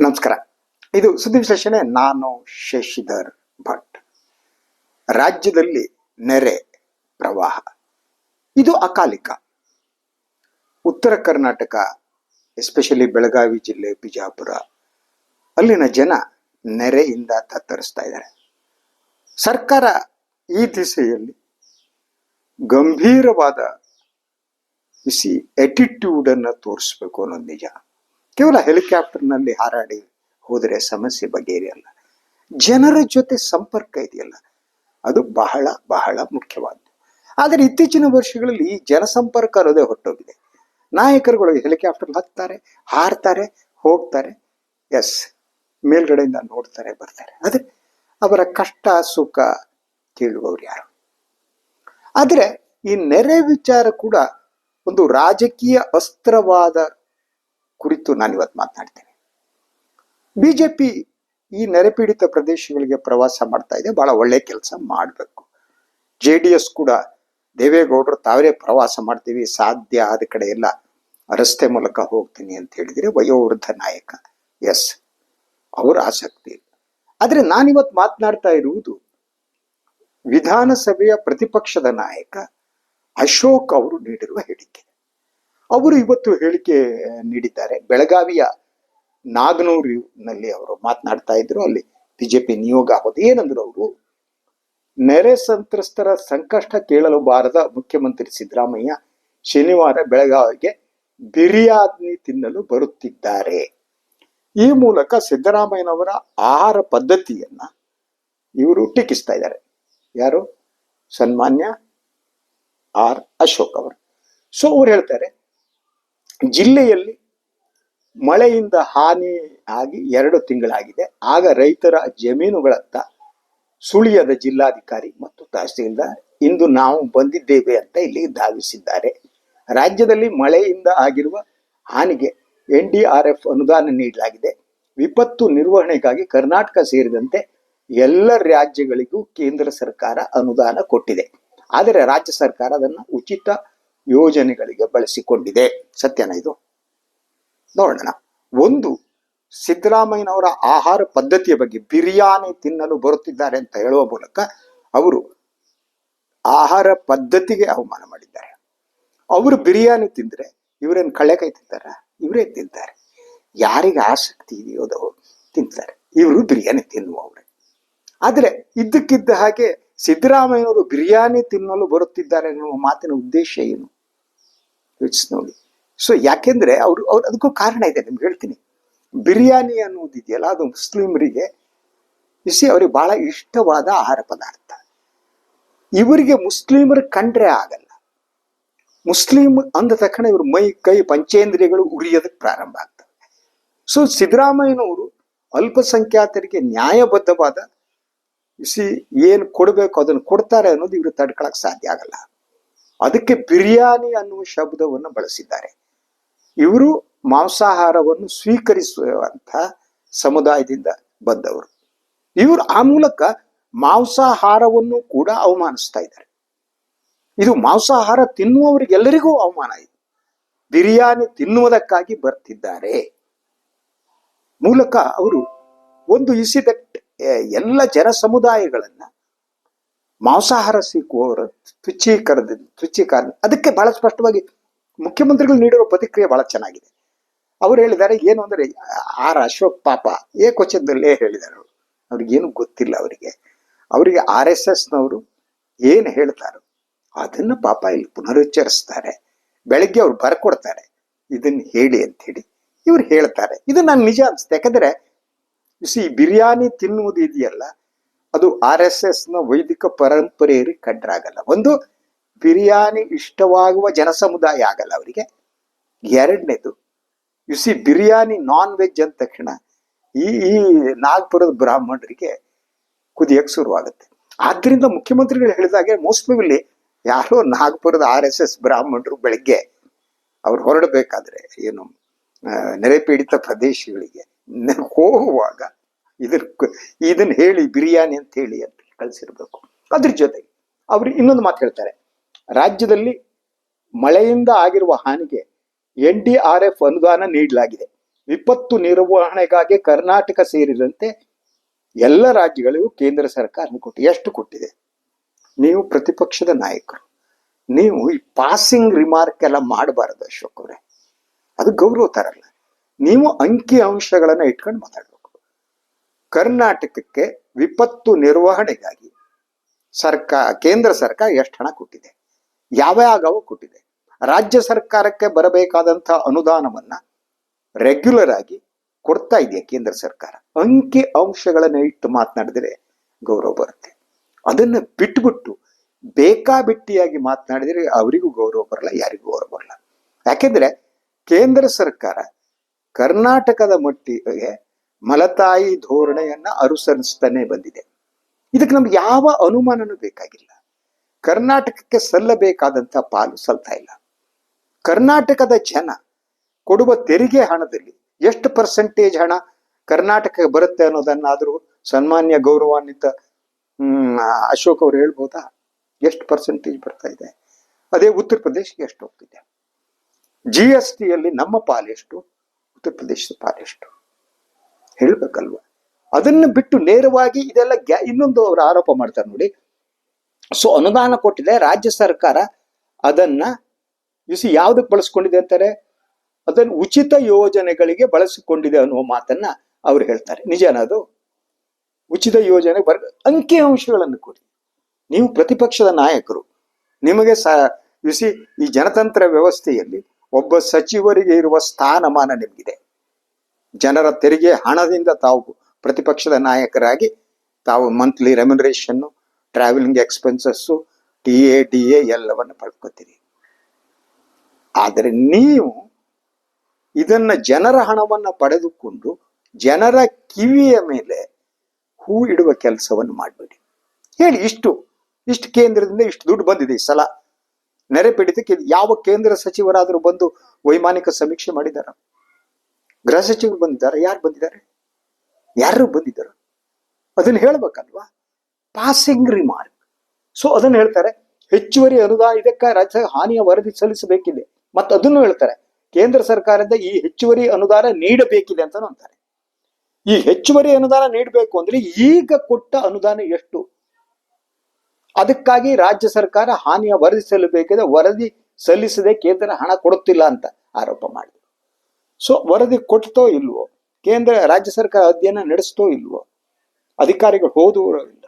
ನಮಸ್ಕಾರ. ಇದು ಸುದ್ದಿ ವಿಶ್ಲೇಷಣೆ. ನಾನು ಶಶಿಧರ್ ಭಟ್. ರಾಜ್ಯದಲ್ಲಿ ನೆರೆ ಪ್ರವಾಹ. ಇದು ಅಕಾಲಿಕ. ಉತ್ತರ ಕರ್ನಾಟಕ ಎಸ್ಪೆಷಲಿ ಬೆಳಗಾವಿ ಜಿಲ್ಲೆ, ಬಿಜಾಪುರ, ಅಲ್ಲಿನ ಜನ ನೆರೆಯಿಂದ ತತ್ತರಿಸ್ತಾ ಇದ್ದಾರೆ. ಸರ್ಕಾರ ಈ ದಿಸೆಯಲ್ಲಿ ಗಂಭೀರವಾದ ಬಿಸಿ ಎಟಿಟ್ಯೂಡ್ ಅನ್ನು ತೋರಿಸ್ಬೇಕು ಅನ್ನೋದು ನಿಜ. ಕೇವಲ ಹೆಲಿಕಾಪ್ಟರ್ನಲ್ಲಿ ಹಾರಾಡಿ ಹೋದರೆ ಸಮಸ್ಯೆ ಬಗೆಹರಿಯಲ್ಲ. ಜನರ ಜೊತೆ ಸಂಪರ್ಕ ಇದೆಯಲ್ಲ. ಅದು ಬಹಳ ಬಹಳ ಮುಖ್ಯವಾದ್ದು. ಆದರೆ ಇತ್ತೀಚಿನ ವರ್ಷಗಳಲ್ಲಿ ಈ ಜನಸಂಪರ್ಕ ಅನ್ನೋದೇ ಹೊಟ್ಟೋಗಿದೆ ನಾಯಕರುಗಳು ಹೆಲಿಕಾಪ್ಟರ್ ಹತ್ತಾರೆ, ಹಾರ್ತಾರೆ, ಹೋಗ್ತಾರೆ. ಎಸ್ ಮೇಲ್ಗಡೆಯಿಂದ ನೋಡ್ತಾರೆ, ಬರ್ತಾರೆ. ಆದರೆ ಅವರ ಕಷ್ಟ, ಸುಖ ಕೇಳುವವರು ಯಾರು? ಆದರೆ ಈ ನೆರೆ ವಿಚಾರ ಕೂಡ ಒಂದು ರಾಜಕೀಯ ಅಸ್ತ್ರವಾದ ಕುರಿತು ನಾನು ಇವತ್ತು ಮಾತನಾಡ್ತೇನೆ ಬಿಜೆಪಿ ಈ ನೆರೆಪೀಡಿತ ಪ್ರದೇಶಗಳಿಗೆ ಪ್ರವಾಸ ಮಾಡ್ತಾ ಇದೆ. ಬಹಳ ಒಳ್ಳೆ ಕೆಲಸ ಮಾಡಬೇಕು. ಜೆ ಡಿ ಎಸ್ ಕೂಡ ದೇವೇಗೌಡರು ತಾವೇ ಪ್ರವಾಸ ಮಾಡ್ತೀವಿ. ಸಾಧ್ಯ ಆದ ಕಡೆ ಎಲ್ಲ ರಸ್ತೆ ಮೂಲಕ ಹೋಗ್ತೀನಿ ಅಂತ ಹೇಳಿದ್ರೆ ವಯೋವೃದ್ಧ ನಾಯಕ. ಎಸ್ ಅವರ ಆಸಕ್ತಿ. ಆದರೆ ನಾನಿವತ್ತು ಮಾತನಾಡ್ತಾ ಇರುವುದು ವಿಧಾನಸಭೆಯ ಪ್ರತಿಪಕ್ಷದ ನಾಯಕ ಅಶೋಕ್ ಅವರು ನೀಡಿರುವ ಹೇಳಿಕೆ. ಅವರು ಇವತ್ತು ಹೇಳಿಕೆ ನೀಡಿದ್ದಾರೆ. ಬೆಳಗಾವಿಯ ನಾಗನೂರಿನಲ್ಲಿ ಅವರು ಮಾತನಾಡ್ತಾ ಇದ್ರು. ಅಲ್ಲಿ ಬಿಜೆಪಿ ನಿಯೋಗ ಹೋದ ಏನಂದ್ರು ಅವರು, ನೆರೆ ಸಂತ್ರಸ್ತರ ಸಂಕಷ್ಟ ಕೇಳಲು ಬಾರದ ಮುಖ್ಯಮಂತ್ರಿ ಸಿದ್ದರಾಮಯ್ಯ ಶನಿವಾರ ಬೆಳಗಾವಿಗೆ ಬಿರಿಯಾನಿ ತಿನ್ನಲು ಬರುತ್ತಿದ್ದಾರೆ. ಈ ಮೂಲಕ ಸಿದ್ದರಾಮಯ್ಯನವರ ಆಹಾರ ಪದ್ಧತಿಯನ್ನ ಇವರು ಟೀಕಿಸ್ತಾ ಇದ್ದಾರೆ. ಯಾರು? ಸನ್ಮಾನ್ಯ ಆರ್ ಅಶೋಕ್ ಅವರು. ಸೊ ಅವ್ರು ಹೇಳ್ತಾರೆ ಜಿಲ್ಲೆಯಲ್ಲಿ ಮಳೆಯಿಂದ ಹಾನಿ ಆಗಿ ಎರಡು ತಿಂಗಳಾಗಿದೆ. ಆಗ ರೈತರ ಜಮೀನುಗಳತ್ತ ಸುಳಿಯದ ಜಿಲ್ಲಾಧಿಕಾರಿ ಮತ್ತು ತಹಸೀಲ್ದಾರ್ ಇಂದು ನಾವು ಬಂದಿದ್ದೇವೆ ಅಂತ ಇಲ್ಲಿ ಧಾವಿಸಿದ್ದಾರೆ. ರಾಜ್ಯದಲ್ಲಿ ಮಳೆಯಿಂದ ಆಗಿರುವ ಹಾನಿಗೆ ಎನ್ ಡಿ ಆರ್ ಎಫ್ ಅನುದಾನ ನೀಡಲಾಗಿದೆ. ವಿಪತ್ತು ನಿರ್ವಹಣೆಗಾಗಿ ಕರ್ನಾಟಕ ಸೇರಿದಂತೆ ಎಲ್ಲ ರಾಜ್ಯಗಳಿಗೂ ಕೇಂದ್ರ ಸರ್ಕಾರ ಅನುದಾನ ಕೊಟ್ಟಿದೆ. ಆದರೆ ರಾಜ್ಯ ಸರ್ಕಾರ ಅದನ್ನು ಉಚಿತ ಯೋಜನೆಗಳಿಗೆ ಬಳಸಿಕೊಂಡಿದೆ. ಸತ್ಯನ ಇದು. ನೋಡೋಣ. ಒಂದು, ಸಿದ್ದರಾಮಯ್ಯನವರ ಆಹಾರ ಪದ್ಧತಿಯ ಬಗ್ಗೆ ಬಿರಿಯಾನಿ ತಿನ್ನಲು ಬರುತ್ತಿದ್ದಾರೆ ಅಂತ ಹೇಳುವ ಮೂಲಕ ಅವರು ಆಹಾರ ಪದ್ಧತಿಗೆ ಅವಮಾನ ಮಾಡಿದ್ದಾರೆ. ಅವರು ಬಿರಿಯಾನಿ ತಿಂದ್ರೆ ಇವರೇನು ಕಳ್ಳೆಕಾಯಿ ತಿಂತಾರ? ಇವರೇ ತಿಂತಾರೆ. ಯಾರಿಗೆ ಆಸಕ್ತಿ ಇದೆಯೋ ಅದು ತಿಂತಾರೆ. ಇವರು ಬಿರಿಯಾನಿ ತಿನ್ನುವವ್ರೆ. ಆದರೆ ಇದ್ದಕ್ಕಿದ್ದ ಹಾಗೆ ಸಿದ್ದರಾಮಯ್ಯನವರು ಬಿರಿಯಾನಿ ತಿನ್ನಲು ಬರುತ್ತಿದ್ದಾರೆ ಎನ್ನುವ ಮಾತಿನ ಉದ್ದೇಶ ಏನು? ಯೋಚಿಸಿ ನೋಡಿ ಸೊ ಯಾಕೆಂದ್ರೆ ಅವರು, ಅವ್ರು ಅದಕ್ಕೂ ಕಾರಣ ಇದೆ, ನಿಮ್ಗೆ ಹೇಳ್ತೀನಿ. ಬಿರಿಯಾನಿ ಅನ್ನೋದಿದೆಯಲ್ಲ, ಅದು ಮುಸ್ಲಿಮರಿಗೆ ಇಸಿ ಅವ್ರಿಗೆ ಬಹಳ ಇಷ್ಟವಾದ ಆಹಾರ ಪದಾರ್ಥ. ಇವರಿಗೆ ಮುಸ್ಲಿಮರು ಕಂಡ್ರೆ ಆಗಲ್ಲ. ಮುಸ್ಲಿಂ ಅಂದ ತಕ್ಷಣ ಇವರು ಮೈ, ಕೈ, ಪಂಚೇಂದ್ರಿಯಗಳು ಉರಿಯೋದಕ್ಕೆ ಪ್ರಾರಂಭ ಆಗ್ತವೆ. ಸೊ ಸಿದ್ದರಾಮಯ್ಯನವರು ಅಲ್ಪಸಂಖ್ಯಾತರಿಗೆ ನ್ಯಾಯಬದ್ಧವಾದ ಇಸಿ ಏನು ಕೊಡಬೇಕು, ಅದನ್ನು ಕೊಡ್ತಾರೆ ಅನ್ನೋದು ಇವರು ತಡ್ಕೊಳಕ್ ಸಾಧ್ಯ ಆಗಲ್ಲ. ಅದಕ್ಕೆ ಬಿರಿಯಾನಿ ಅನ್ನುವ ಶಬ್ದವನ್ನು ಬಳಸಿದ್ದಾರೆ. ಇವರು ಮಾಂಸಾಹಾರವನ್ನು ಸ್ವೀಕರಿಸುವಂತ ಸಮುದಾಯದಿಂದ ಬಂದವರು. ಇವರು ಆ ಮೂಲಕ ಮಾಂಸಾಹಾರವನ್ನು ಕೂಡ ಅವಮಾನಿಸ್ತಾ ಇದ್ದಾರೆ. ಇದು ಮಾಂಸಾಹಾರ ತಿನ್ನುವವರಿಗೆಲ್ಲರಿಗೂ ಅವಮಾನ ಇದು ಬಿರಿಯಾನಿ ತಿನ್ನುವುದಕ್ಕಾಗಿ ಬರ್ತಿದ್ದಾರೆ. ಮೂಲಕ ಅವರು ಒಂದು ಇಸಿದಟ್ ಎಲ್ಲ ಜನ ಸಮುದಾಯಗಳನ್ನ ಮಾಂಸಾಹಾರ ಸಿಕ್ಕುವವರ ತುಚ್ಛೀಕರದ ತುಚ್ಛೀಕರಣ. ಅದಕ್ಕೆ ಬಹಳ ಸ್ಪಷ್ಟವಾಗಿ ಮುಖ್ಯಮಂತ್ರಿಗಳು ನೀಡಿರೋ ಪ್ರತಿಕ್ರಿಯೆ ಬಹಳ ಚೆನ್ನಾಗಿದೆ. ಅವ್ರು ಹೇಳಿದ್ದಾರೆ, ಏನು ಅಂದ್ರೆ, ಆರ್ ಅಶೋಕ್ ಪಾಪ ಏಕವಚನದಲ್ಲೇ ಹೇಳಿದ್ದಾರೆ ಅವರು. ಅವ್ರಿಗೇನು ಗೊತ್ತಿಲ್ಲ ಅವರಿಗೆ. ಅವರಿಗೆ ಆರ್ ಎಸ್ ಎಸ್ನವರು ಏನು ಹೇಳ್ತಾರೋ ಅದನ್ನ ಪಾಪ ಇಲ್ಲಿ ಪುನರುಚ್ಚರಿಸ್ತಾರೆ. ಬೆಳಗ್ಗೆ ಅವ್ರು ಬರ್ಕೊಡ್ತಾರೆ. ಇದನ್ನ ಹೇಳಿ ಅಂತ ಹೇಳಿ ಇವ್ರು ಹೇಳ್ತಾರೆ. ಇದು ನಾನು ನಿಜ ಅನ್ಸುತ್ತೆ. ಯಾಕಂದ್ರೆ ಸಿ ಬಿರಿಯಾನಿ ತಿನ್ನುವುದು ಇದೆಯಲ್ಲ ಅದು ಆರ್ ಎಸ್ ಎಸ್ನ ವೈದಿಕ ಪರಂಪರೆಯಲ್ಲಿ ಕಂಡ್ರಾಗಲ್ಲ ಒಂದು ಬಿರಿಯಾನಿ ಇಷ್ಟವಾಗುವ ಜನಸಮುದಾಯ ಆಗಲ್ಲ ಅವರಿಗೆ. ಎರಡನೇದು you see biryani non veg ಅಂದ ತಕ್ಷಣ ಈ ಈ ನಾಗ್ಪುರದ ಬ್ರಾಹ್ಮಣರಿಗೆ ಕುದಿಯಕ್ಕೆ ಶುರುವಾಗುತ್ತೆ. ಆದ್ರಿಂದ ಮುಖ್ಯಮಂತ್ರಿಗಳು ಹೇಳಿದಾಗೆ ಮೋಸ್ಟ್ಲಿ ಯಾರೋ ನಾಗ್ಪುರದ ಆರ್ ಎಸ್ ಎಸ್ ಬ್ರಾಹ್ಮಣರು ಬೆಳಗ್ಗೆ ಅವ್ರು ಹೊರಡಬೇಕಾದ್ರೆ ಏನು ನೆರೆಪೀಡಿತ ನೆರೆ ಪೀಡಿತ ಪ್ರದೇಶಗಳಿಗೆ ಹೋಗುವಾಗ ಇದನ್ನ ಇದನ್ನ ಹೇಳಿ ಬಿರಿಯಾನಿ ಅಂತ ಹೇಳಿ ಅಂತ ಕಳಿಸಿರ್ಬೇಕು. ಅದ್ರ ಜೊತೆ ಅವ್ರು ಇನ್ನೊಂದು ಮಾತು ಹೇಳ್ತಾರೆ. ರಾಜ್ಯದಲ್ಲಿ ಮಳೆಯಿಂದ ಆಗಿರುವ ಹಾನಿಗೆ ಎನ್ ಡಿ ಆರ್ ಎಫ್ ಅನುದಾನ ನೀಡಲಾಗಿದೆ. ವಿಪತ್ತು ನಿರ್ವಹಣೆಗಾಗಿ ಕರ್ನಾಟಕ ಸೇರಿದಂತೆ ಎಲ್ಲ ರಾಜ್ಯಗಳಿಗೂ ಕೇಂದ್ರ ಸರ್ಕಾರ ಕೊಟ್ಟಿದೆ ಎಷ್ಟು ಕೊಟ್ಟಿದೆ? ನೀವು ಪ್ರತಿಪಕ್ಷದ ನಾಯಕರು, ನೀವು ಈ ಪಾಸಿಂಗ್ ರಿಮಾರ್ಕ್ ಎಲ್ಲ ಮಾಡಬಾರದು ಅಶೋಕ್ ಅವರೇ. ಅದು ಗೌರವ ತರಲ್ಲ. ನೀವು ಅಂಕಿ ಅಂಶಗಳನ್ನು ಇಟ್ಕೊಂಡು ಮಾತಾಡ್ಬೇಕು. ಕರ್ನಾಟಕಕ್ಕೆ ವಿಪತ್ತು ನಿರ್ವಹಣೆಗಾಗಿ ಸರ್ಕಾರ ಕೇಂದ್ರ ಸರ್ಕಾರ ಎಷ್ಟು ಹಣ ಕೊಟ್ಟಿದೆ? ಯಾವ್ಯಾವ ಕೊಟ್ಟಿದೆ? ರಾಜ್ಯ ಸರ್ಕಾರಕ್ಕೆ ಬರಬೇಕಾದಂತಹ ಅನುದಾನವನ್ನ ರೆಗ್ಯುಲರ್ ಆಗಿ ಕೊಡ್ತಾ ಇದೆಯಾ ಕೇಂದ್ರ ಸರ್ಕಾರ? ಅಂಕಿ ಅಂಶಗಳನ್ನ ಇಟ್ಟು ಮಾತನಾಡಿದರೆ ಗೌರವ ಬರುತ್ತೆ. ಅದನ್ನ ಬಿಟ್ಬಿಟ್ಟು ಬೇಕಾಬಿಟ್ಟಿಯಾಗಿ ಮಾತನಾಡಿದರೆ ಅವರಿಗೂ ಗೌರವ ಬರಲ್ಲ, ಯಾರಿಗೂ ಗೌರವ ಬರಲ್ಲ. ಯಾಕೆಂದ್ರೆ ಕೇಂದ್ರ ಸರ್ಕಾರ ಕರ್ನಾಟಕದ ಮಟ್ಟಿಗೆ ಮಲತಾಯಿ ಧೋರಣೆಯನ್ನ ಅನುಸರಿಸ್ತಾನೆ ಬಂದಿದೆ. ಇದಕ್ಕೆ ನಮ್ಗೆ ಯಾವ ಅನುಮಾನನೂ ಬೇಕಾಗಿಲ್ಲ. ಕರ್ನಾಟಕಕ್ಕೆ ಸಲ್ಲಬೇಕಾದಂತ ಪಾಲು ಸಲ್ತಾ ಇಲ್ಲ. ಕರ್ನಾಟಕದ ಜನ ಕೊಡುವ ತೆರಿಗೆ ಹಣದಲ್ಲಿ ಎಷ್ಟು ಪರ್ಸೆಂಟೇಜ್ ಹಣ ಕರ್ನಾಟಕಕ್ಕೆ ಬರುತ್ತೆ ಅನ್ನೋದನ್ನಾದರೂ ಸನ್ಮಾನ್ಯ ಗೌರವಾನ್ವಿತ ಅಶೋಕ್ ಅವ್ರು ಹೇಳ್ಬೋದಾ? ಎಷ್ಟು ಪರ್ಸೆಂಟೇಜ್ ಬರ್ತಾ ಇದೆ? ಅದೇ ಉತ್ತರ ಪ್ರದೇಶಕ್ಕೆ ಎಷ್ಟು ಹೋಗ್ತಿದೆ? ಜಿ ಎಸ್ ಟಿಯಲ್ಲಿ ನಮ್ಮ ಪಾಲೆಷ್ಟು, ಉತ್ತರ ಪ್ರದೇಶದ ಪಾಲೆಷ್ಟು. ಹೇಳ್ಬೇಕಲ್ವಾ? ಅದನ್ನ ಬಿಟ್ಟು ನೇರವಾಗಿ ಇದೆಲ್ಲ ಗ್ಯಾ, ಇನ್ನೊಂದು ಅವರು ಆರೋಪ ಮಾಡ್ತಾರೆ ನೋಡಿ. ಸೊ ಅನುದಾನ ಕೊಟ್ಟಿದೆ, ರಾಜ್ಯ ಸರ್ಕಾರ ಅದನ್ನ ಸಿ ಯಾವ್ದಕ್ಕೆ ಬಳಸ್ಕೊಂಡಿದೆ ಅಂತಾರೆ? ಅದನ್ನು ಉಚಿತ ಯೋಜನೆಗಳಿಗೆ ಬಳಸಿಕೊಂಡಿದೆ ಅನ್ನುವ ಮಾತನ್ನ ಅವ್ರು ಹೇಳ್ತಾರೆ. ನಿಜನದು ಉಚಿತ ಯೋಜನೆ ಬರ್ ಅಂಕಿ ಅಂಶಗಳನ್ನು ಕೊಡಿ. ನೀವು ಪ್ರತಿಪಕ್ಷದ ನಾಯಕರು, ನಿಮಗೆ ಸ ಸಿ ಈ ಜನತಂತ್ರ ವ್ಯವಸ್ಥೆಯಲ್ಲಿ ಒಬ್ಬ ಸಚಿವರಿಗೆ ಇರುವ ಸ್ಥಾನಮಾನ ನಿಮಗಿದೆ. ಜನರ ತೆರಿಗೆ ಹಣದಿಂದ ತಾವು ಪ್ರತಿಪಕ್ಷದ ನಾಯಕರಾಗಿ ತಾವು monthly ರೆಮ್ಯುನರೇಷನ್ನು travelling expenses T A D A ಎಲ್ಲವನ್ನು ಪಡ್ಕೋತೀರಿ. ಆದರೆ ನೀವು ಇದನ್ನ ಜನರ ಹಣವನ್ನ ಪಡೆದುಕೊಂಡು ಜನರ ಕಿವಿಯ ಮೇಲೆ ಹೂ ಇಡುವ ಕೆಲಸವನ್ನು ಮಾಡಬೇಡಿ. ಹೇಳಿ ಇಷ್ಟು ಇಷ್ಟು ಕೇಂದ್ರದಿಂದ ಇಷ್ಟು ದುಡ್ಡು ಬಂದಿದೆ ಈ ಸಲ. ನೆರೆ ಪೀಡಿತಕ್ಕೆ ಯಾವ ಕೇಂದ್ರ ಸಚಿವರಾದರೂ ಬಂದು ವೈಮಾನಿಕ ಸಮೀಕ್ಷೆ ಮಾಡಿದಾರ ಗೃಹ ಸಚಿವರು ಬಂದಿದ್ದಾರೆ. ಯಾರು ಬಂದಿದ್ದಾರೆ? ಯಾರು ಬಂದಿದ್ದಾರೆ? ಅದನ್ನು ಹೇಳ್ಬೇಕಲ್ವಾ? ಪಾಸಿಂಗ್ ರಿಮಾರ್ಕ್ ಸೊ ಅದನ್ನು ಹೇಳ್ತಾರೆ, ಹೆಚ್ಚುವರಿ ಅನುದಾನ ಇದಕ್ಕೆ ರಾಜ್ಯ ಹಾನಿಯ ವರದಿ ಸಲ್ಲಿಸಬೇಕಿದೆ. ಮತ್ತು ಅದನ್ನು ಹೇಳ್ತಾರೆ, ಕೇಂದ್ರ ಸರ್ಕಾರದಿಂದ ಈ ಹೆಚ್ಚುವರಿ ಅನುದಾನ ನೀಡಬೇಕಿದೆ ಅಂತ ಅಂತಾರೆ. ಈ ಹೆಚ್ಚುವರಿ ಅನುದಾನ ನೀಡಬೇಕು ಅಂದ್ರೆ ಈಗ ಕೊಟ್ಟ ಅನುದಾನ ಎಷ್ಟು? ಅದಕ್ಕಾಗಿ ರಾಜ್ಯ ಸರ್ಕಾರ ಹಾನಿಯ ವರದಿ ಸಲ್ಲಬೇಕಿದೆ ವರದಿ ಸಲ್ಲಿಸದೆ ಕೇಂದ್ರ ಹಣ ಕೊಡುತ್ತಿಲ್ಲ ಅಂತ ಆರೋಪ ಮಾಡಿದ್ರು. ಸೊ ವರದಿ ಕೊಡ್ತೋ ಇಲ್ವೋ? ಕೇಂದ್ರ, ರಾಜ್ಯ ಸರ್ಕಾರ ಅಧ್ಯಯನ ನಡೆಸ್ತೋ ಇಲ್ವೋ? ಅಧಿಕಾರಿಗಳು ಹೋದವರು ಇಲ್ಲ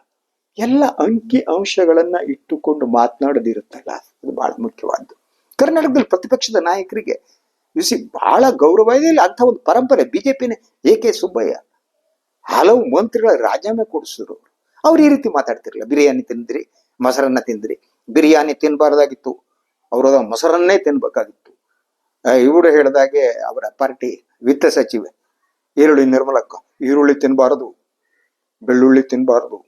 ಎಲ್ಲ ಅಂಕಿ ಅಂಶಗಳನ್ನ ಇಟ್ಟುಕೊಂಡು ಮಾತನಾಡೋದಿರುತ್ತಲ್ಲ, ಅದು ಬಹಳ ಮುಖ್ಯವಾದ್ದು. ಕರ್ನಾಟಕದಲ್ಲಿ ಪ್ರತಿಪಕ್ಷದ ನಾಯಕರಿಗೆ ಬಿಸಿ ಬಹಳ ಗೌರವ ಇದೆ. ಇಲ್ಲ ಅಂತ ಒಂದು ಪರಂಪರೆ, ಬಿಜೆಪಿನೇ ಎ ಸುಬ್ಬಯ್ಯ? ಹಲವು ಮಂತ್ರಿಗಳ ರಾಜೀನಾಮೆ ಕೊಡಿಸಿದ್ರು ಅವರು. ಈ ರೀತಿ ಮಾತಾಡ್ತಿರಲಿಲ್ಲ. ಬಿರಿಯಾನಿ ತಿಂದ್ರಿ, ಮೊಸರನ್ನ ತಿಂದ್ರಿ. ಬಿರಿಯಾನಿ ತಿನ್ಬಾರ್ದಾಗಿತ್ತು. ಅವರು ಮೊಸರನ್ನೇ ತಿನ್ಬೇಕಾಗಿತ್ತು. ಇವರು ಹೇಳಿದಾಗೆ ಅವರ ಪಾರ್ಟಿ ವಿತ್ತ ಸಚಿವೆ, ಈರುಳ್ಳಿ ನಿರ್ಮಲಕ್ಕ, ಈರುಳ್ಳಿ ತಿನ್ನಬಾರದು ಬೆಳ್ಳುಳ್ಳಿ ತಿನ್ನಬಾರದು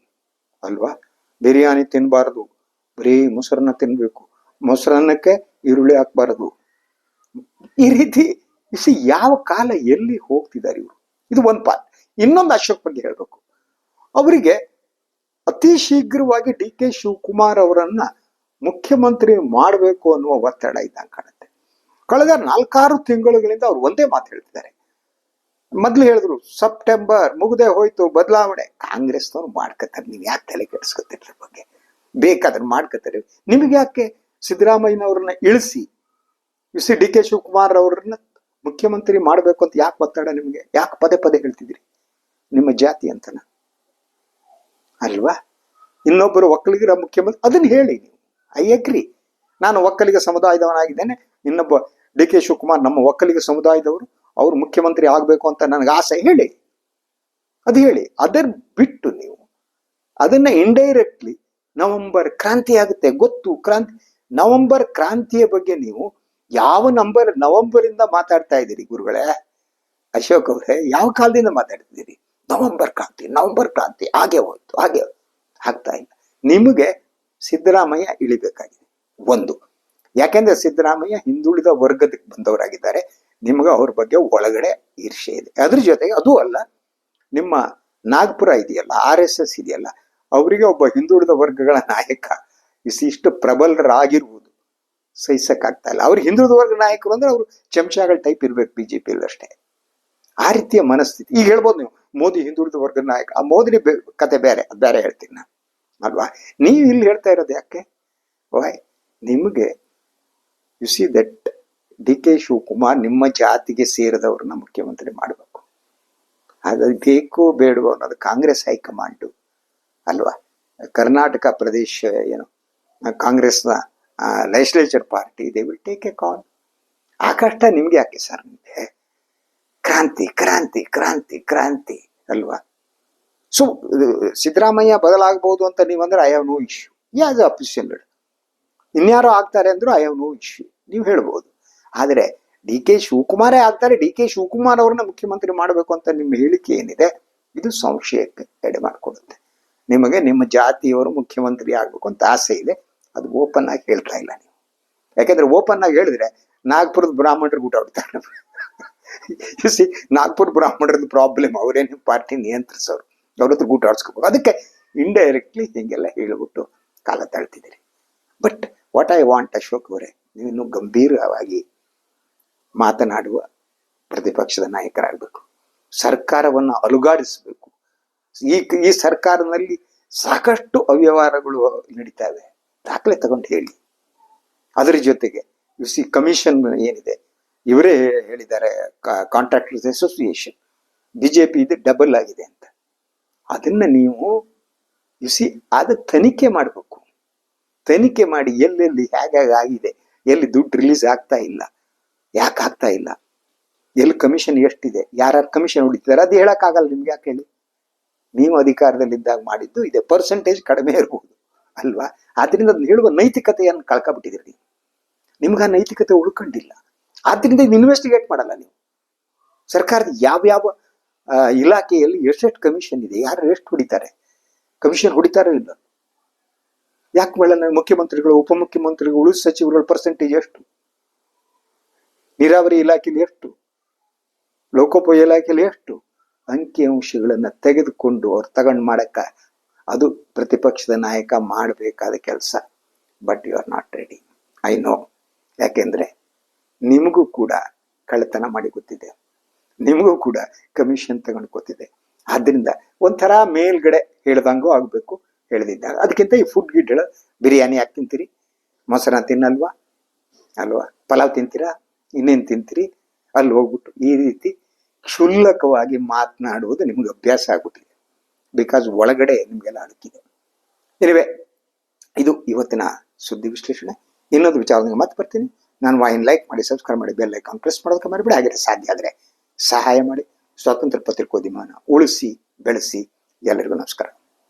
ಅಲ್ವಾ? ಬಿರಿಯಾನಿ ತಿನ್ನಬಾರದು ಬರೀ ಮೊಸರನ್ನ ತಿನ್ನಬೇಕು ಮೊಸರನ್ನಕ್ಕೆ ಈರುಳ್ಳಿ ಹಾಕ್ಬಾರದು. ಈ ರೀತಿ ಇಸಿ ಯಾವ ಕಾಲ ಎಲ್ಲಿ ಹೋಗ್ತಿದ್ದಾರೆ ಇವರು? ಇದು ಒಂದು ಪಾರ್ಟ್ ಇನ್ನೊಂದು ಅಶೋಕ್ ಬಗ್ಗೆ ಹೇಳ್ಬೇಕು. ಅವರಿಗೆ ಅತಿ ಶೀಘ್ರವಾಗಿ ಡಿ ಕೆ ಶಿವಕುಮಾರ್ ಅವರನ್ನ ಮುಖ್ಯಮಂತ್ರಿ ಮಾಡಬೇಕು ಅನ್ನುವ ಒತ್ತಡ ಇದ್ದಂಗೆ ಕಾಣುತ್ತೆ. ಕಳೆದ ನಾಲ್ಕಾರು ತಿಂಗಳುಗಳಿಂದ ಅವ್ರು ಒಂದೇ ಮಾತು ಹೇಳ್ತಿದ್ದಾರೆ. ಮೊದ್ಲು ಹೇಳಿದ್ರು, ಸೆಪ್ಟೆಂಬರ್ ಮುಗದೆ ಹೋಯ್ತು, ಬದಲಾವಣೆ. ಕಾಂಗ್ರೆಸ್ನವ್ರು ಮಾಡ್ಕೋತಾರೆ ನೀವು ಯಾಕೆ ತಲೆ ಕೆಡಿಸ್ಕೊತಿರ ಬಗ್ಗೆ? ಬೇಕಾದ್ರೆ ಮಾಡ್ಕೋತಾರೆ ನಿಮ್ಗೆ ಯಾಕೆ ಸಿದ್ದರಾಮಯ್ಯನವ್ರನ್ನ ಇಳಿಸಿ? ಸಿ ಡಿ ಕೆ ಶಿವಕುಮಾರ್ ಅವ್ರನ್ನ ಮುಖ್ಯಮಂತ್ರಿ ಮಾಡಬೇಕು ಅಂತ ಯಾಕೆ ಒತ್ತಡ ನಿಮಗೆ? ಯಾಕೆ ಪದೇ ಪದೇ ಹೇಳ್ತಿದ್ರಿ ನಿಮ್ಮ ಜಾತಿ ಅಂತನ? ಅಲ್ವಾ? ಇನ್ನೊಬ್ಬರು ಒಕ್ಕಲಿಗರ ಮುಖ್ಯಮಂತ್ರಿ, ಅದನ್ನ ಹೇಳಿ ನೀವು. I agree. ನಾನು ಒಕ್ಕಲಿಗ ಸಮುದಾಯದವನಾಗಿದ್ದೇನೆ. ಇನ್ನೊಬ್ಬ ಡಿ ಕೆ ಶಿವಕುಮಾರ್ ನಮ್ಮ ಒಕ್ಕಲಿಗ ಸಮುದಾಯದವರು, ಅವರು ಮುಖ್ಯಮಂತ್ರಿ ಆಗಬೇಕು ಅಂತ ನನಗೆ ಆಸೆ, ಹೇಳಿ. ಅದು ಹೇಳಿ. ಅದರ ಬಿಟ್ಟು ನೀವು. ಅದನ್ನ ಇಂಡೈರೆಕ್ಟ್ಲಿ ನವೆಂಬರ್ ಕ್ರಾಂತಿ ಆಗುತ್ತೆ. ಗೊತ್ತು, ಕ್ರಾಂತಿ, ನವೆಂಬರ್ ಕ್ರಾಂತಿಯ ಬಗ್ಗೆ ನೀವು ಯಾವ ನಂಬರ್ ನವೆಂಬರ್ ಇಂದ ಮಾತಾಡ್ತಾ ಇದ್ದೀರಿ ಗುರುಗಳೇ? ಅಶೋಕ್ ಅವರೇ, ಯಾವ ಕಾಲದಿಂದ ಮಾತಾಡ್ತಿದ್ದೀರಿ? ನವೆಂಬರ್ ಕ್ರಾಂತಿ ನವೆಂಬರ್ ಕ್ರಾಂತಿ, ಹಾಗೆ ಹೋಯ್ತು, ಹಾಗೆ ಆಗ್ತಾ ಇಲ್ಲ. ನಿಮಗೆ ಸಿದ್ದರಾಮಯ್ಯ ಇಳಿಬೇಕಾಗಿದೆ. ಒಂದು. ಯಾಕೆಂದ್ರೆ ಸಿದ್ದರಾಮಯ್ಯ ಹಿಂದುಳಿದ ವರ್ಗದಕ್ಕೆ ಬಂದವರಾಗಿದ್ದಾರೆ. ನಿಮಗೆ ಅವ್ರ ಬಗ್ಗೆ ಒಳಗಡೆ ಈರ್ಷೆ ಇದೆ. ಅದ್ರ ಜೊತೆಗೆ ಅದು ಅಲ್ಲ, ನಿಮ್ಮ ನಾಗ್ಪುರ ಇದೆಯಲ್ಲ, ಆರ್ ಎಸ್ ಎಸ್ ಇದೆಯಲ್ಲ, ಅವರಿಗೆ ಒಬ್ಬ ಹಿಂದುಳಿದ ವರ್ಗಗಳ ನಾಯಕ ಇಷ್ಟು ಪ್ರಬಲರಾಗಿರುವುದು ಸಹಿಸಕ್ಕಾಗ್ತಾ ಇಲ್ಲ. ಅವ್ರು ಹಿಂದುಳಿದ ವರ್ಗ ನಾಯಕರು ಅಂದ್ರೆ ಅವರು ಚಮಚಾಗಳ ಟೈಪ್ ಇರ್ಬೇಕು ಬಿಜೆಪಿಯಲ್ಲಿ ಅಷ್ಟೇ. ಆ ರೀತಿಯ ಮನಸ್ಥಿತಿ. ಈಗ ಹೇಳ್ಬೋದು ನೀವು, ಮೋದಿ ಹಿಂದುಳಿದ ವರ್ಗದ ನಾಯಕ. ಆ ಮೋದಿ ಬೆ- ಕತೆ ಬೇರೆ ಬೇರೆ ಹೇಳ್ತೀನಿ ನಾನು. ಅಲ್ವಾ? ನೀವು ಇಲ್ಲಿ ಹೇಳ್ತಾ ಇರೋದು ಯಾಕೆ? ಓಯ್, ನಿಮಗೆ you see that D K Shivakumar ನಿಮ್ಮ ಜಾತಿಗೆ ಸೇರಿದವ್ರನ್ನ ಮುಖ್ಯಮಂತ್ರಿ ಮಾಡಬೇಕು. ಅದು ಬೇಕು ಬೇಡವೋ ಅನ್ನೋದು ಕಾಂಗ್ರೆಸ್ ಹೈಕಮಾಂಡು ಅಲ್ವಾ? ಕರ್ನಾಟಕ ಪ್ರದೇಶ ಏನು? ಕಾಂಗ್ರೆಸ್ನ legislature party they will take a call ಆ ಕಷ್ಟ ನಿಮ್ಗೆ ಯಾಕೆ ಸರ್? ನಿಮಗೆ ಕ್ರಾಂತಿ ಕ್ರಾಂತಿ ಕ್ರಾಂತಿ ಕ್ರಾಂತಿ ಅಲ್ವಾ? ಸೊ ಸಿದ್ದರಾಮಯ್ಯ ಬದಲಾಗಬಹುದು ಅಂತ ನೀವಂದ್ರೆ I have no issue as official ಇನ್ಯಾರೋ ಆಗ್ತಾರೆ ಅಂದ್ರು ಐ ಹ್ಯಾವ್ ನೋ ಇಶ್ಯೂ ನೀವು ಹೇಳ್ಬೋದು. ಆದರೆ ಡಿ ಕೆ ಶಿವಕುಮಾರೇ ಆಗ್ತಾರೆ, ಡಿ ಕೆ ಶಿವಕುಮಾರ್ ಅವ್ರನ್ನ ಮುಖ್ಯಮಂತ್ರಿ ಮಾಡಬೇಕು ಅಂತ ನಿಮ್ಮ ಹೇಳಿಕೆ ಏನಿದೆ, ಇದು ಸಂಶಯಕ್ಕೆ ಎಡೆ ಮಾಡಿಕೊಡುತ್ತೆ. ನಿಮಗೆ ನಿಮ್ಮ ಜಾತಿಯವರು ಮುಖ್ಯಮಂತ್ರಿ ಆಗಬೇಕು ಅಂತ ಆಸೆ ಇದೆ, ಅದು ಓಪನ್ ಆಗಿ ಹೇಳ್ತಾ ಇಲ್ಲ ನೀವು. ಯಾಕೆಂದ್ರೆ ಓಪನ್ ಆಗಿ ಹೇಳಿದ್ರೆ ನಾಗ್ಪುರದ ಬ್ರಾಹ್ಮಣರು ಊಟ ಹೊಡ್ತಾರೆ. ಸಿ ನಾಗ್ಪುರ ಬ್ರಾಹ್ಮಣರದ ಪ್ರಾಬ್ಲಮ್ ಅವರೇನು ಪಾರ್ಟಿ ನಿಯಂತ್ರಿಸೋರು. ಅವ್ರ ಹತ್ರ ಊಟ ಅದಕ್ಕೆ ಇಂಡೈರೆಕ್ಟ್ಲಿ ಹೀಗೆಲ್ಲ ಹೇಳಿಬಿಟ್ಟು ಕಾಲ ತಳ್ತಿದ್ದೀರಿ. But what I want Ashok ಅವರೇ, ನೀವು ಇನ್ನೂ ಗಂಭೀರವಾಗಿ ಮಾತನಾಡುವ ಪ್ರತಿಪಕ್ಷದ ನಾಯಕರಾಗಬೇಕು. ಸರ್ಕಾರವನ್ನು ಅಲುಗಾಡಿಸಬೇಕು. ಈ ಈ ಸರ್ಕಾರದಲ್ಲಿ ಸಾಕಷ್ಟು ಅವ್ಯವಹಾರಗಳು ನಡೀತಾವೆ. ದಾಖಲೆ ತಗೊಂಡು ಹೇಳಿ. ಅದರ ಜೊತೆಗೆ ಯು ಸಿ ಕಮಿಷನ್ ಏನಿದೆ? ಇವರೇ ಹೇಳಿದ್ದಾರೆ contractors association B J P ಇದು ಡಬಲ್ ಆಗಿದೆ ಅಂತ. ಅದನ್ನು ನೀವು ಯು ಸಿ ಅದು ತನಿಖೆ ಮಾಡಬೇಕು. ತನಿಖೆ ಮಾಡಿ ಎಲ್ಲೆಲ್ಲಿ ಹೇಗಾಗಿ ಆಗಿದೆ, ಎಲ್ಲಿ ದುಡ್ಡು ರಿಲೀಸ್ ಆಗ್ತಾ ಇಲ್ಲ, ಯಾಕೆ ಆಗ್ತಾ ಇಲ್ಲ, ಎಲ್ಲಿ ಕಮಿಷನ್ ಎಷ್ಟಿದೆ, ಯಾರ್ಯಾರು ಕಮಿಷನ್ ಹೊಡಿತಿದ್ದಾರೆ ಅದು ಹೇಳೋಕ್ಕಾಗಲ್ಲ ನಿಮ್ಗೆ ಯಾಕೆ ಹೇಳಿ? ನೀವು ಅಧಿಕಾರದಲ್ಲಿದ್ದಾಗ ಮಾಡಿದ್ದು ಇದೆ ಪರ್ಸೆಂಟೇಜ್ ಕಡಿಮೆ ಇರಬಹುದು ಅಲ್ವಾ? ಆದ್ರಿಂದ ಅದನ್ನ ಹೇಳುವ ನೈತಿಕತೆಯನ್ನು ಕಳ್ಕೊಬಿಟ್ಟಿದ್ದೀರಿ ನಿಮ್ಗೆ ಆ ನೈತಿಕತೆ ಉಳ್ಕೊಂಡಿಲ್ಲ. ಆದ್ರಿಂದ ಇದು ಇನ್ವೆಸ್ಟಿಗೇಟ್ ಮಾಡಲ್ಲ ನೀವು. ಸರ್ಕಾರದ ಯಾವ ಇಲಾಖೆಯಲ್ಲಿ ಎಷ್ಟೆಷ್ಟು ಕಮಿಷನ್ ಇದೆ, ಯಾರು ಎಷ್ಟು ಹೊಡಿತಾರೆ? ಕಮಿಷನ್ ಹೊಡಿತಾರೋ ಇಲ್ಲ ಯಾಕೆ ಮಾಡಲ್ಲ ಮುಖ್ಯಮಂತ್ರಿಗಳು, ಉಪಮುಖ್ಯಮಂತ್ರಿಗಳು ಸಚಿವರುಗಳ ಪರ್ಸೆಂಟೇಜ್ ಎಷ್ಟು? ನೀರಾವರಿ ಇಲಾಖೆಯಲ್ಲಿ ಎಷ್ಟು? ಲೋಕೋಪಯೋಗಿ ಇಲಾಖೆಯಲ್ಲಿ ಎಷ್ಟು? ಅಂಕಿಅಂಶಗಳನ್ನ ತೆಗೆದುಕೊಂಡು ಅವ್ರು ತಗೊಂಡು ಮಾಡಕ್ಕ ಅದು ಪ್ರತಿಪಕ್ಷದ ನಾಯಕ ಮಾಡಬೇಕಾದ ಕೆಲಸ. But you are not ready I know ಯಾಕೆಂದ್ರೆ ನಿಮಗೂ ಕೂಡ ಕಳ್ಳತನ ಮಾಡಿ ಗೊತ್ತಿದೆ ನಿಮಗೂ ಕೂಡ ಕಮಿಷನ್ ತಗೊಂಡು ಗೊತ್ತಿದೆ ಆದ್ರಿಂದ ಒಂಥರ ಮೇಲ್ಗಡೆ ಹೇಳ್ದಂಗೂ ಆಗ್ಬೇಕು. ಹೇಳ್ದಿದ್ದಾಗ. ಅದಕ್ಕಿಂತ ಈ ಫುಡ್ ಗಿಡ್ ಹೇಳ ಬಿರಿಯಾನಿ ಯಾಕೆ ತಿಂತೀರಿ? ಮೊಸರ ತಿನ್ನಲ್ವಾ? ಅಲ್ವಾ? ಪಲಾವ್ ತಿಂತೀರಾ? ಇನ್ನೇನು ತಿಂತೀರಿ? ಅಲ್ಲಿ ಹೋಗ್ಬಿಟ್ಟು ಈ ರೀತಿ ಕ್ಷುಲ್ಲಕವಾಗಿ ಮಾತನಾಡುವುದು ನಿಮ್ಗೆ ಅಭ್ಯಾಸ ಆಗ್ಬಿಟ್ಟಿದೆ. ಬಿಕಾಸ್ ಒಳಗಡೆ ನಿಮಗೆಲ್ಲ ಅಡಕಿದೆ. ಇಲ್ಲವೇ ಇದು ಇವತ್ತಿನ ಸುದ್ದಿ ವಿಶ್ಲೇಷಣೆ. ಇನ್ನೊಂದು ವಿಚಾರದಿಂದ ಮತ್ತೆ ಬರ್ತೀನಿ. ನಾನು ವಾಯಿನ್ ಲೈಕ್ ಮಾಡಿ ಸಬ್ಸ್ಕ್ರೈಬ್ ಮಾಡಿ ಬೆಲ್ ಐಕಾನ್ ಪ್ರೆಸ್ ಮಾಡೋದಕ್ಕೆ ಮರಿಬಿಡಿ. ಹಾಗೆ ಸಾಧ್ಯ ಆದರೆ ಸಹಾಯ ಮಾಡಿ. ಸ್ವಾತಂತ್ರ್ಯ ಪತ್ರಿಕೋದ್ಯಮನ ಉಳಿಸಿ, ಬೆಳೆಸಿ. ಎಲ್ಲರಿಗೂ ನಮಸ್ಕಾರ.